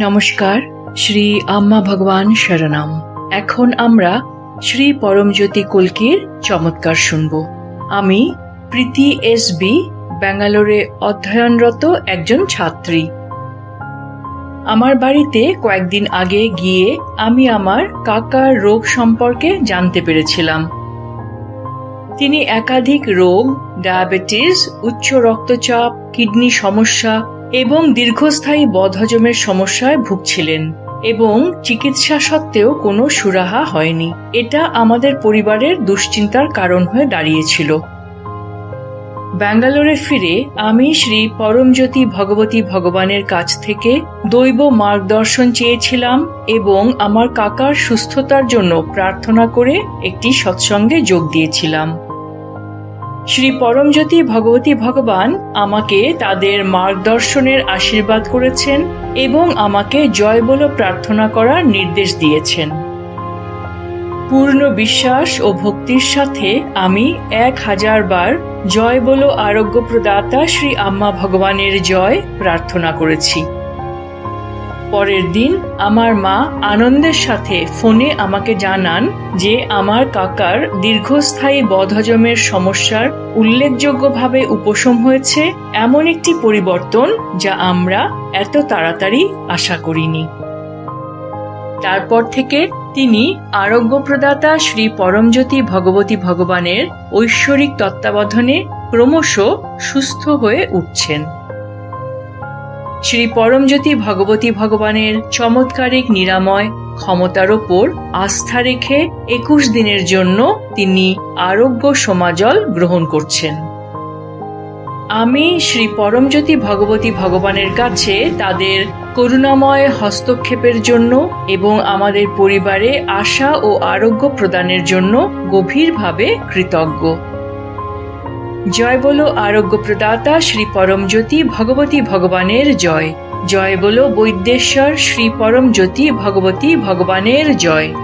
নমস্কার, শ্রী আম্মা ভগবান শরণাম। এখন আমরা শ্রী পরমজ্যোতি কলকির চমৎকার শুনব। আমি প্রীতি এস বি, ব্যাঙ্গালোরে অধ্যয়নরত একজন ছাত্রী। আমার বাড়িতে কয়েকদিন আগে গিয়ে আমি আমার কাকার রোগ সম্পর্কে জানতে পেরেছিলাম। তিনি একাধিক রোগ, ডায়াবেটিস, উচ্চ রক্তচাপ, কিডনি সমস্যা এবং দীর্ঘস্থায়ী বদহজমের সমস্যায় ভুগছিলেন এবং চিকিৎসা সত্ত্বেও কোনো সুরাহা হয়নি। এটা আমাদের পরিবারের দুশ্চিন্তার কারণ হয়ে দাঁড়িয়েছিল। ব্যাঙ্গালোরে ফিরে আমি শ্রী পরমজ্যোতি ভগবতী ভগবানের কাছ থেকে দৈব মার্গদর্শন চেয়েছিলাম এবং আমার কাকার সুস্থতার জন্য প্রার্থনা করে একটি সৎসঙ্গে যোগ দিয়েছিলাম। শ্রী পরমজ্যোতি ভগবতী ভগবান আমাকে তাদের মার্গদর্শনের আশীর্বাদ করেছেন এবং আমাকে জয় বলে প্রার্থনা করার নির্দেশ দিয়েছেন। পূর্ণ বিশ্বাস ও ভক্তির সাথে আমি এক হাজার বার জয় বলো আরোগ্য প্রদাতা শ্রী আম্মা ভগবানের জয় প্রার্থনা করেছি। পরের দিন আমার মা আনন্দের সাথে ফোনে আমাকে জানান যে আমার কাকার দীর্ঘস্থায়ী বদহজমের সমস্যার উল্লেখযোগ্যভাবে উপশম হয়েছে এমন একটি পরিবর্তন যা আমরা এত তাড়াতাড়ি আশা করিনি। তারপর থেকে তিনি আরোগ্য প্রদাতা শ্রী পরমজ্যোতি ভগবতী ভগবানের ঐশ্বরিক তত্ত্বাবধানে ক্রমশ সুস্থ হয়ে উঠছেন। শ্রী পরমজ্যোতি ভগবতী ভগবানের চমৎকারিক নিরাময়, ক্ষমতার ওপর আস্থা রেখে একুশ দিনের জন্য তিনি আরোগ্য সমাজল গ্রহণ করছেন। আমি শ্রী পরমজ্যোতি ভগবতী ভগবানের কাছে তাদের করুণাময় হস্তক্ষেপের জন্য এবং আমাদের পরিবারে আশা ও আরোগ্য প্রদানের জন্য গভীরভাবে কৃতজ্ঞ। জয় বলো আরোগ্য প্রদাতা শ্রী পরম জ্যোতি ভগবতী ভগবানের জয়। জয় বলো বৈদ্যেশ্বর শ্রী পরম জ্যোতি ভগবতী ভগবানের জয়।